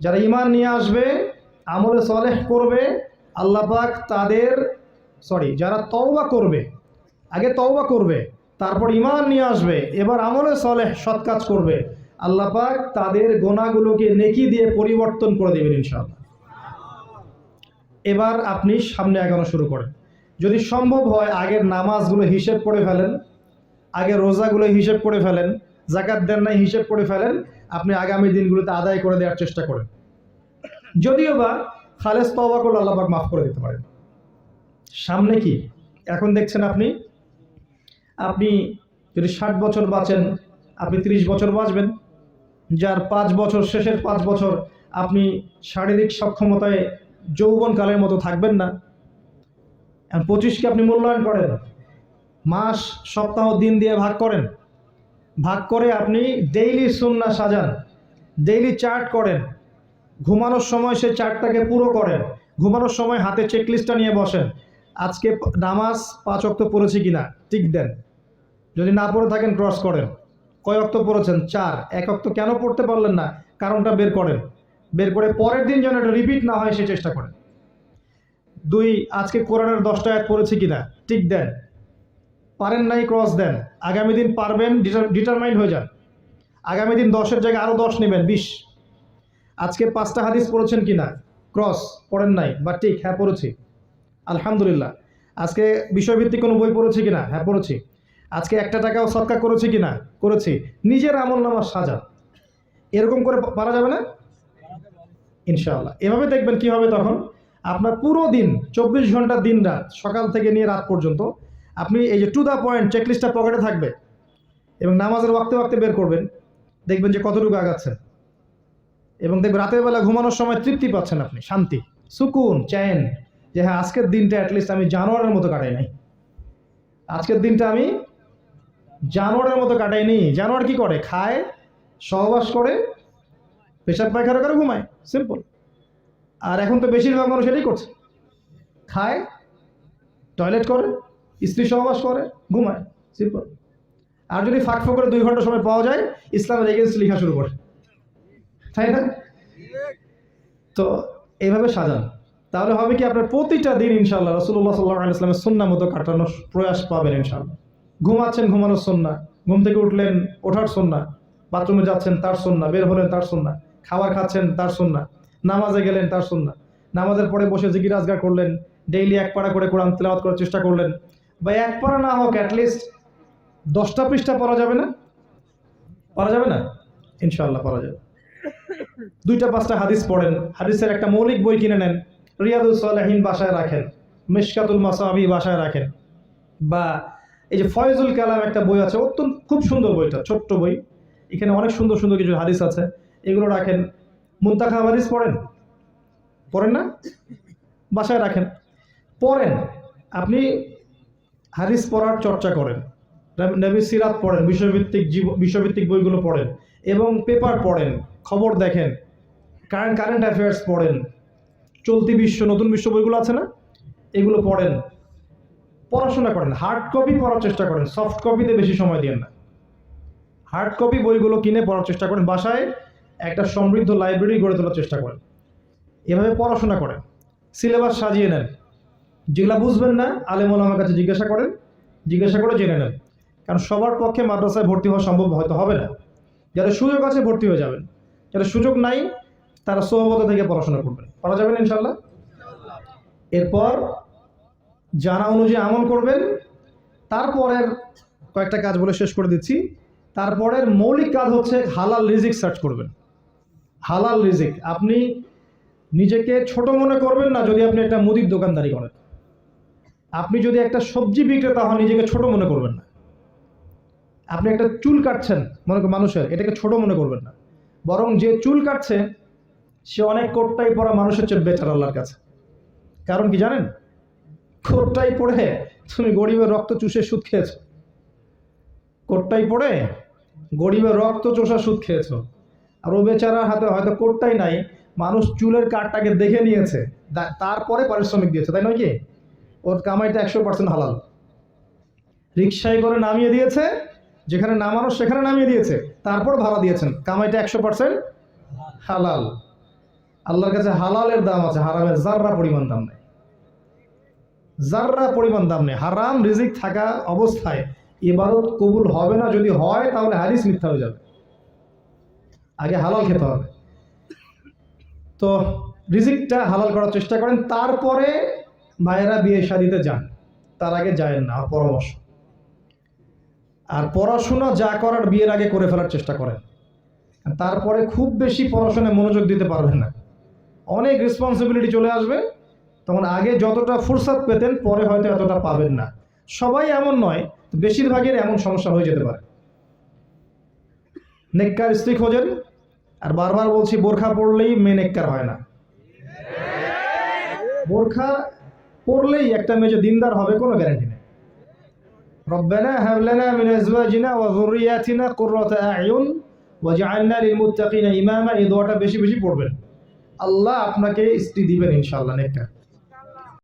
যারা ইমান নিয়ে আসবে, আমলে সলেহ করবে, আল্লাহ পাক তাদের সরি যারা তওবা করবে, আগে তওবা করবে, তারপর ইমান নিয়ে আসবে, এবার আমলে সলেহ সৎ কাজ করবে, আল্লাহ পাক তাদের গোনাগুলোকে নেকি দিয়ে পরিবর্তন করে দেবেন ইনশাআল্লাহ। এবার আপনি সামনে এগানো শুরু করেন। যদি সম্ভব হয় আগের নামাজগুলো হিসেব করে ফেলেন আগে রোজাগুলো হিসেব করে ফেলেন জাকাত দেন নাই, হিসেব করে ফেলেন, আপনি আগামী দিনগুলোতে আদায় করে দেওয়ার চেষ্টা করেন। যদিও বা খালেজ তওবা করলে আল্লাহবাক মাফ করে দিতে পারেন। সামনে কি? এখন দেখছেন আপনি আপনি যদি ষাট বছর বাঁচেন, আপনি ত্রিশ বছর বাঁচবেন। যার পাঁচ বছর, শেষের পাঁচ বছর আপনি শারীরিক সক্ষমতায় যৌবনকালের মতো থাকবেন না। পঁচিশকে আপনি মূল্যায়ন করেন? মাস, সপ্তাহ, দিন দিয়ে ভাগ করেন? ভাগ করে আপনি ডেইলি সুন্না সাজান ডেইলি চার্ট করেন। ঘুমানোর সময় সে চার্টটাকে পুরো করেন। ঘুমানোর সময় হাতে চেকলিস্টটা নিয়ে বসেন। আজকে নামাজ পাঁচ অক্ত পড়েছি কিনা? টিক দেন। যদি না পড়ে থাকেন ক্রস করেন। কয় অক্ত পড়েছেন? চার। এক অক্ত কেন পড়তে পারলেন না? কারণটা বের করেন। বের করে পরের দিন যেন এটা রিপিট না হয়, সে চেষ্টা করেন। দুই, আজকে কোরআনের দশটা এক পড়েছি কিনা? টিক দেন। পারেন নাই ক্রস দেন। আগামী দিন পারবেন ডিটারমাইন্ড হয়ে যান। আগামী দিন দশের জায়গায় আরও দশ নেবেন, বিশ। আজকে পাঁচটা হাদিস পড়েছেন কিনা? ক্রস পড়েন নাই, বা ঠিক হ্যাঁ পড়েছি। আলহামদুলিল্লাহ। আজকে বিষয়ভিত্তিক কোনো বই পড়েছি কিনা? হ্যাঁ পড়েছি। আজকে একটা টাকাও সৎকা করেছি কিনা? করেছি। নিজের আমল নামার সাজা। এরকম করে পারা যাবে না? ইনশাআল্লাহ। এভাবে দেখবেন কি হবে তখন? আপনার পুরো দিন, চব্বিশ ঘণ্টা দিন রাত, সকাল থেকে নিয়ে রাত পর্যন্ত আপনি এই যে টু দ্য পয়েন্ট চেকলিস্টটা পকেটে থাকবে এবং নামাজের ওয়াক্তে ওয়াক্তে বের করবেন, দেখবেন যে কতটুকু আগাচ্ছে এবং দেখবেন রাতের বেলা ঘুমানোর সময় তৃপ্তি পাচ্ছেন আপনি, শান্তি, সুকুন, চ্যান, যে হ্যাঁ আজকের দিনটা অ্যাটলিস্ট আমি জানোয়ারের মতো কাটাই নাই। আজকের দিনটা আমি জানোয়ারের মতো কাটাইনি জানোয়ার কি করে? খায়, সহবাস করে, পেশাব পায়খানা করে ঘুমায় সিম্পল আর এখন তো বেশিরভাগ মানুষ এটাই করছে। খায় টয়লেট করে স্ত্রী সহবাস করে, ঘুমায় সিম্পল আর যদি ফাঁক করে দুই ঘণ্টা সময় পাওয়া যায়, ইসলামের এগেনস্ট লেখা শুরু করে। তাই না? তো এইভাবে সাজান। তাহলে হবে কি আপনার প্রতিটা দিন ইনশাল্লাহ রসুল্লাহ সাল্লাহ ইসলামের সন্না মতো কাটানোর প্রয়াস পাবেন ইনশাল্লাহ ঘুমাচ্ছেন, ঘুমানোর সন্না ঘুম থেকে উঠলেন, ওঠার সন্না বাথরুমে যাচ্ছেন, তার সন্না বের হলেন, তার সন্না খাবার খাচ্ছেন, তার সন্না নামাজে গেলেন, তার সন্না নামাজের পরে বসে জিকির আজগার করলেন। ডেইলি এক পাড়া করে কোরআন তেলাওয়াত করার চেষ্টা করলেন। বা এক পাড়া না হোক অ্যাটলিস্ট দশটা পৃষ্ঠা পড়া যাবে না? পড়া যাবে না? ইনশাল্লাহ পড়া যাবে। দুইটা পাঁচটা হাদিস পড়েন। হাদিসের একটা মৌলিক বই কিনে নেন। রিয়াদুল সালেহীন বাসায় রাখেন। মিশকাতুল মাসাবি বাসায় রাখেন। বা এই যে ফয়জুল কালাম একটা বই আছে, অত্যন্ত খুব সুন্দর বইটা, ছোট্ট বই। এখানে অনেক সুন্দর সুন্দর কিছু হাদিস আছে। এগুলো রাখেন। মুন্তাখা হাদিস পড়েন? পড়েন না? বাসায় রাখেন। পড়েন। আপনি হাদিস পড়ার চর্চা করেন, নবী- সিরাত পড়েন, বিশ্বভিত্তিক জীব বিষয়ভিত্তিক বইগুলো পড়েন এবং পেপার পড়েন, খবর দেখেন কারেন্ট কারেন্ট অ্যাফেয়ার্স পড়েন, চলতি বিশ্ব, নতুন বিশ্ব বইগুলো আছে না? এগুলো পড়েন, পড়াশোনা করেন হার্ড কপি পড়ার চেষ্টা করেন সফট কপিতে বেশি সময় দিন না। হার্ড কপি বইগুলো কিনে পড়ার চেষ্টা করেন, বাসায় একটা সমৃদ্ধ লাইব্রেরি গড়ে তোলার চেষ্টা করেন। এভাবে পড়াশোনা করেন সিলেবাস সাজিয়ে নেন। যেগুলো বুঝবেন না আলেমুল আমার কাছে জিজ্ঞাসা করেন, জিজ্ঞাসা করে জেনে নেন। কারণ সবার পক্ষে মাদ্রাসায় ভর্তি হওয়া সম্ভব হয়তো হবে না। যাদের সুযোগ আছে ভর্তি হয়ে যাবেন। যাদের সুযোগ নাই, তারা সোহবত থেকে পড়াশোনা করবেন। পারা যাবেন ইনশাল্লাহ এরপর জানা অনুযায়ী আমল করবেন। তারপরের কয়েকটা কাজ বলে শেষ করে দিচ্ছি। তারপরের মৌলিক কাজ হচ্ছে হালাল রিজিক সার্চ করবেন। হালাল রিজিক। আপনি নিজেকে ছোট মনে করবেন না, যদি আপনি একটা মুদির দোকানদারি করেন। আপনি যদি একটা সবজি বিক্রেতা হন, নিজেকে ছোট মনে করবেন না। আপনি একটা চুল কাটছেন, মনে করেন মানুষের, এটাকে ছোট মনে করবেন না। বরং যে চুল কাটছে, সে অনেক কোটটাই পরা মানুষের চেয়ে বেটার আল্লাহর কাছে। কারণ কি জানেন? কোটটাই পড়ে তুমি গরিবের রক্ত চুষে সুদ খেয়েছো। কোটটাই পড়ে গরিবের রক্ত চোষা সুদ খেয়েছো। আর ও বেচারার হাতে হয়তো কোটটাই নাই, মানুষ চুলের কাঠটাকে দেখে নিয়েছে তারপরে পারিশ্রমিক দিয়েছে, তাই নয় কি? ওর কামাইটা একশো পার্সেন্ট হালাল। রিক্সায় করে নামিয়ে দিয়েছে, যেখানে নামানো সেখানে নামিয়ে দিয়েছে, তারপর ভাড়া দিয়েছেন। কামাইটা একশো পার্সেন্ট হালাল। আল্লাহর কাছে হালালের দাম আছে, হারামের জাররা পরিমাণ দাম নেই জাররা পরিমাণ দাম নেই হারাম রিজিক থাকা অবস্থায় ইবাদত কবুল হবে না, যদি হয় তাহলে হাদিস মিথ্যা হয়ে যাবে। আগে হালাল খেতে হবে। তো রিজিকটা হালাল করার চেষ্টা করেন, তারপরে ভাইয়েরা বিয়ে শাদিতে যান, তার আগে যায়েন না, পরামর্শ। আর পড়াশোনা যা করার বিয়ের আগে করে ফেলার চেষ্টা করেন। তারপরে খুব বেশি পড়াশোনায় মনোযোগ দিতে পারবেন না। অনেক রেসপন্সিবিলিটি চলে আসবে, তখন আগে যতটা ফুরসাদ পেতেন, পরে হয়তো এতটা পাবেন না। সবাই এমন নয়, বেশিরভাগের এমন সমস্যা হয়ে যেতে পারে। নেককার স্ত্রী খোঁজেন, আর বারবার বলছি, বোরখা পড়লেই মেয়ে নেককার হয় না। বোরখা পড়লেই একটা মেয়ে দিনদার হবে, কোনো গ্যারান্টি নেই। এই দোয়াটা বেশি বেশি পড়বেন। আল্লাহ আপনাকে স্ত্রী দিবেন ইনশাআল্লাহ, নেককার।